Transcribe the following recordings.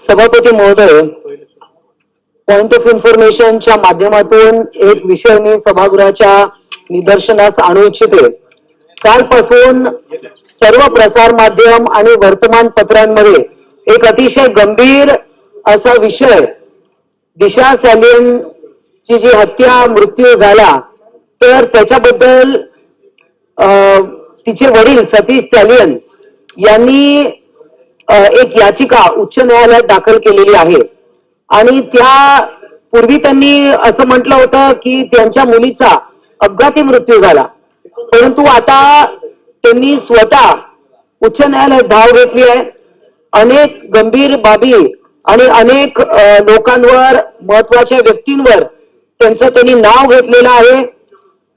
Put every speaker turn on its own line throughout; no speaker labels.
सभापती महोदय point of इन्फॉर्मेशनच्या माध्यमातून एक विषय मी सभागृहाच्या निदर्शनास आणू इच्छिते. कालपासून सर्व प्रसार माध्यम आणि वर्तमानपत्रांमध्ये एक अतिशय गंभीर असा विषय दिशा सॅलियन ची जी हत्या मृत्यू झाला तर त्याच्याबद्दल तिचे वडील सतीश सॅलियन यांनी एक याचिका उच्च न्यायालयात दाखल केलेली आहे. आणि त्या पूर्वी त्यांनी असं म्हटलं होतं की त्यांच्या मुलीचा अपघाती मृत्यू झाला. परंतु आता त्यांनी स्वतः उच्च न्यायालयात धाव घेतली आहे. अनेक गंभीर बाबी आणि अनेक लोकांवर महत्त्वाच्या व्यक्तींवर त्यांचं त्यांनी नाव घेतलेलं आहे.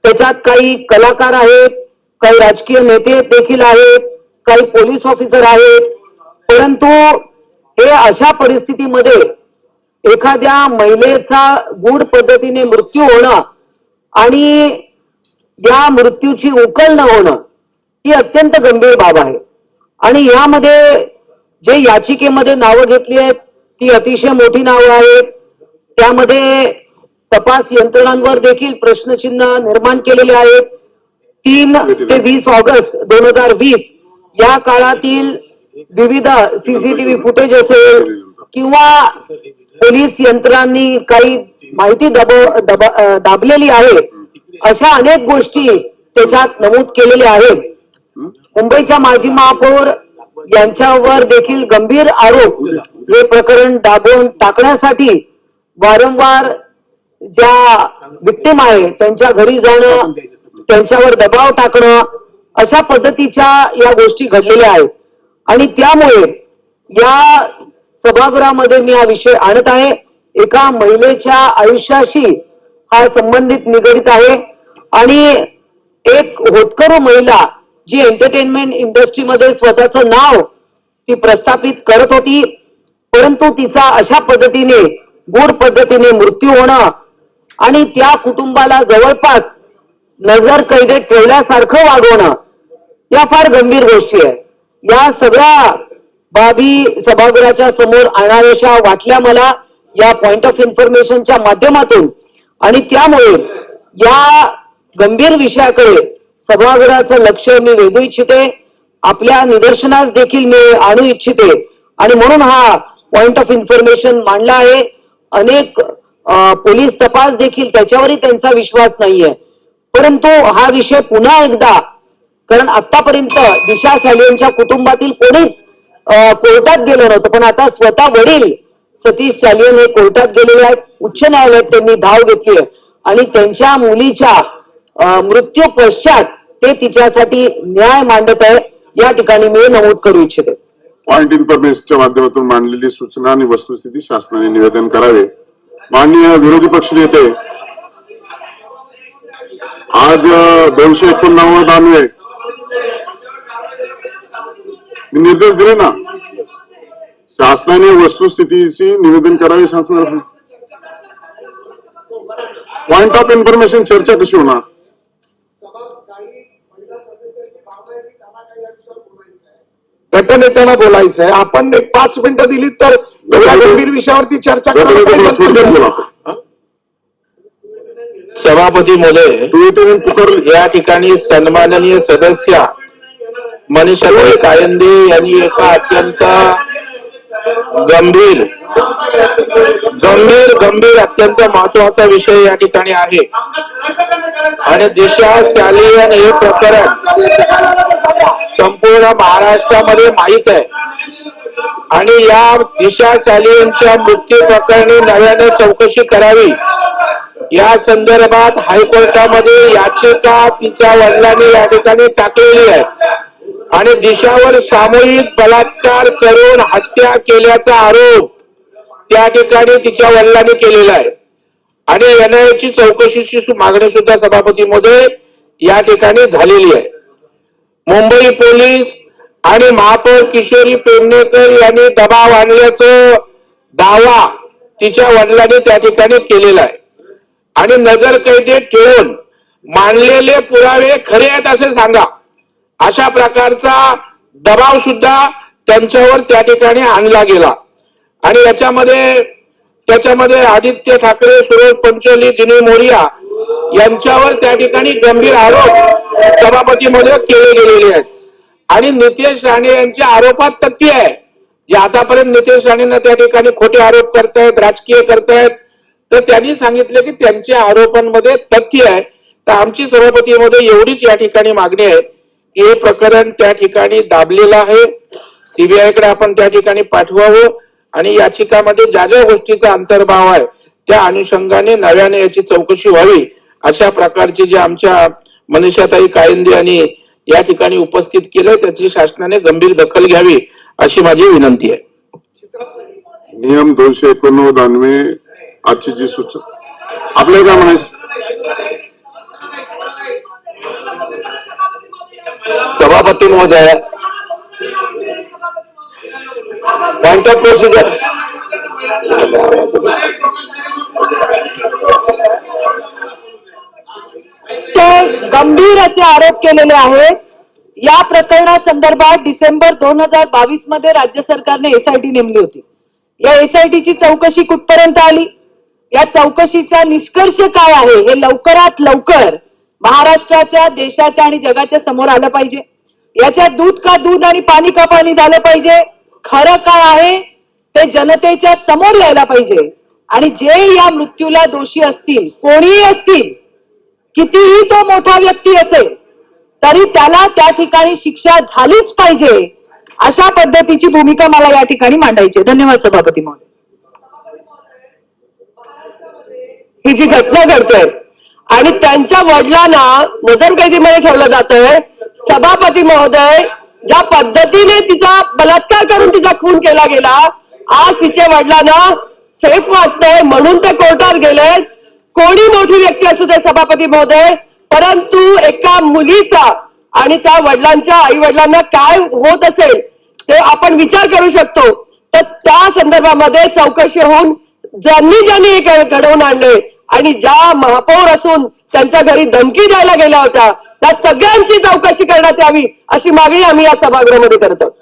त्याच्यात काही कलाकार आहेत काही राजकीय नेते देखील आहेत काही पोलीस ऑफिसर आहेत परंतु हे अशा परिस्थितीमध्ये एखाद्या महिलेचा गूढ पद्धतीने मृत्यू होणं आणि या मृत्यूची उकल न होणं ही अत्यंत गंभीर बाब आहे. आणि यामध्ये जे याचिकेमध्ये नावं घेतली आहेत ती अतिशय मोठी नावं आहेत. त्यामध्ये तपास यंत्रणांवर देखील प्रश्नचिन्ह निर्माण केलेले आहेत. तीन ते वीस ऑगस्ट दोन हजार वीस या काळातील विविध सीसीटीव्ही फुटेज असेल किंवा पोलीस यंत्रांनी काही माहिती दब दाबलेली आहे अशा अनेक गोष्टी त्याच्यात नमूद केलेल्या आहेत. मुंबईच्या माजी महापौर यांच्यावर देखील गंभीर आरोप हे प्रकरण दाबून टाकण्यासाठी वारंवार ज्या विक्टिम आहे त्यांच्या घरी जाणं त्यांच्यावर दबाव टाकणं अशा पद्धतीच्या या गोष्टी घडलेल्या आहेत. आणि त्यामुळे या सभागृहामध्ये मी हा विषय आणत आहे. एका महिलेच्या आयुष्याशी हा संबंधित निगडित आहे. आणि एक होतकरू महिला जी एंटरटेनमेंट इंडस्ट्रीमध्ये स्वतःचं नाव ती प्रस्थापित करत होती परंतु तिचा अशा पद्धतीने गूढ पद्धतीने मृत्यू होणं आणि त्या कुटुंबाला जवळपास नजर कैदेत ठेवल्यासारखं वागवणं या फार गंभीर गोष्टी आहे या सगळ्या बाबी सभागृहाच्या समोर आणाव्याशा वाटल्या मला या पॉइंट ऑफ इन्फॉर्मेशनच्या माध्यमातून. आणि त्यामुळे या गंभीर विषयाकडे सभागृहाचं लक्ष मी वेधू इच्छिते आपल्या निदर्शनास देखील मी आणू इच्छिते. आणि म्हणून हा पॉइंट ऑफ इन्फॉर्मेशन मांडला आहे. अनेक पोलीस तपास देखील त्याच्यावरही त्यांचा विश्वास नाहीये. परंतु हा विषय पुन्हा एकदा कारण आतापर्यंत दिशा सालियनच्या कुटुंबातील कोणीच कोर्टात गेलं नव्हतं. पण आता स्वतः वडील सतीश सालियन हे कोर्टात गेलेले आहेत. उच्च न्यायालयात त्यांनी धाव घेतली आहे. आणि त्यांच्या मुलीच्या मृत्यू पश्चात ते तिच्यासाठी न्याय मांडत आहे. या ठिकाणी मी नमूद करू इच्छिते.
पॉइंट इन्फॉर्मेशनच्या माध्यमातून मांडलेली सूचना आणि वस्तुस्थिती शासनाने निवेदन करावे. माननीय विरोधी पक्ष नेते आज दोनशे एकोणनव्वद अन्वये मी निर्देश दिले ना? शासनाने वस्तुस्थितीची निवेदन करावे शासनाला पॉइंट ऑफ इन्फॉर्मेशन चर्चा कशी होणार?
सभा काही महिला सदस्यांची भावना आहे की त्यांना काही या विषयावर बोलायचं आहे
गटनेत्यांना बोलायचंय आपण एक पाच मिनिटं दिली तर एवढ्या गंभीर विषयावरती चर्चा करायला.
सभापती
पुकारले.
या ठिकाणी सन्माननीय सदस्य मनीषाताई कायंदे यांनी एका अत्यंत गंभीर गंभीर गंभीर अत्यंत महत्त्वाचा विषय या ठिकाणी आहे. आणि दिशा सॅलियन हे प्रकरण संपूर्ण महाराष्ट्रामध्ये माहीत आहे. आणि या दिशा सॅलियनच्या मृत्यू प्रकरणी नव्याने चौकशी करावी. या संदर्भात हायकोर्टामध्ये याचिका तिच्या वडिलांनी या ठिकाणी टाकलेली आहे. आणि दिशावर सामूहिक बलात्कार करून हत्या केल्याचा आरोप त्या ठिकाणी तिच्या वडिलांनी केलेला आहे. आणि एनआयची चौकशीची मागणी सुद्धा सभापती मध्ये या ठिकाणी झालेली आहे. मुंबई पोलीस आणि महापौर किशोरी पेडणेकर यांनी दबाव आणल्याचं दावा तिच्या वडिलांनी त्या ठिकाणी केलेला आहे. आणि नजर कैदेत ठेवून मांडलेले पुरावे खरे आहेत असे सांगा. अशा प्रकारचा दबाव सुद्धा त्यांच्यावर त्या ठिकाणी आणला गेला. आणि याच्यामध्ये त्याच्यामध्ये आदित्य ठाकरे सुरेश पंचोली दिनी मोरिया यांच्यावर त्या ठिकाणी गंभीर आरोप सभापती मध्ये केले गेलेले आहेत. आणि नितेश राणे यांच्या आरोपात तथ्य आहे जे आतापर्यंत नितेश राणेंना त्या ठिकाणी खोटे आरोप करतायत राजकीय करतायत तर त्यांनी सांगितले की त्यांच्या आरोपांमध्ये तथ्य आहे. तर आमची सभापतीमध्ये एवढीच या ठिकाणी मागणी आहे. हे प्रकरण त्या ठिकाणी दाबलेलं आहे. सीबीआयकडे आपण त्या ठिकाणी पाठवावं आणि याचिकामध्ये ज्या ज्या गोष्टीचा अंतर्भाव आहे त्या अनुषंगाने नव्याने याची चौकशी व्हावी अशा प्रकारची जे आमच्या मनीषाताई कायंदे यांनी या ठिकाणी उपस्थित केलंय त्याची शासनाने गंभीर दखल घ्यावी अशी माझी विनंती आहे.
नियम दोनशे एकोणनव्वद अन्वये आजची जी सूचना आपल्याला काय म्हणायचं?
सभापती महोदय पॉइंट ऑफ प्रोसिजर
ते गंभीर असे आरोप केलेले आहेत या प्रकरणासंदर्भात डिसेंबर दोन हजार बावीसमध्ये राज्य सरकारने एसआयटी नेमली होती. या एसआयटीची चौकशी कुठपर्यंत आली? या चौकशीचा निष्कर्ष काय आहे? हे लवकरात लवकर महाराष्ट्राच्या देशाच्या आणि जगाच्या समोर आलं पाहिजे. याच्यात दूध का दूध आणि पाणी का पाणी झालं पाहिजे? खरं काय आहे? ते जनतेच्या समोर यायला पाहिजे. आणि जे या मृत्यूला दोषी असतील कोणीही असतील कितीही तो मोठा व्यक्ती असेल तरी त्याला त्या ठिकाणी शिक्षा झालीच पाहिजे अशा पद्धतीची भूमिका मला या ठिकाणी मांडायची धन्यवाद सभापती महोदय.
ही जी घटना घडते आणि त्यांच्या वडिलांना नजरकैदीमध्ये ठेवलं जातंय. सभापती महोदय ज्या पद्धतीने तिचा बलात्कार करून तिचा खून केला गेला आज तिच्या वडिलांना सेफ वाटतंय म्हणून ते कोर्टात गेले. कोणी मोठी व्यक्ती असू दे सभापती महोदय परंतु एका मुलीचा आणि त्या वडिलांच्या आई वडिलांना काय होत असेल ते आपण विचार करू शकतो. तर त्या संदर्भामध्ये चौकशी होऊन ज्यांनी ज्यांनी हे घडवून आणले आणि ज्या महापौर असून त्यांच्या घरी धमकी द्यायला गेल्या होत्या त्या सगळ्यांची चौकशी करण्यात यावी अशी मागणी आम्ही या सभागृहामध्ये करतो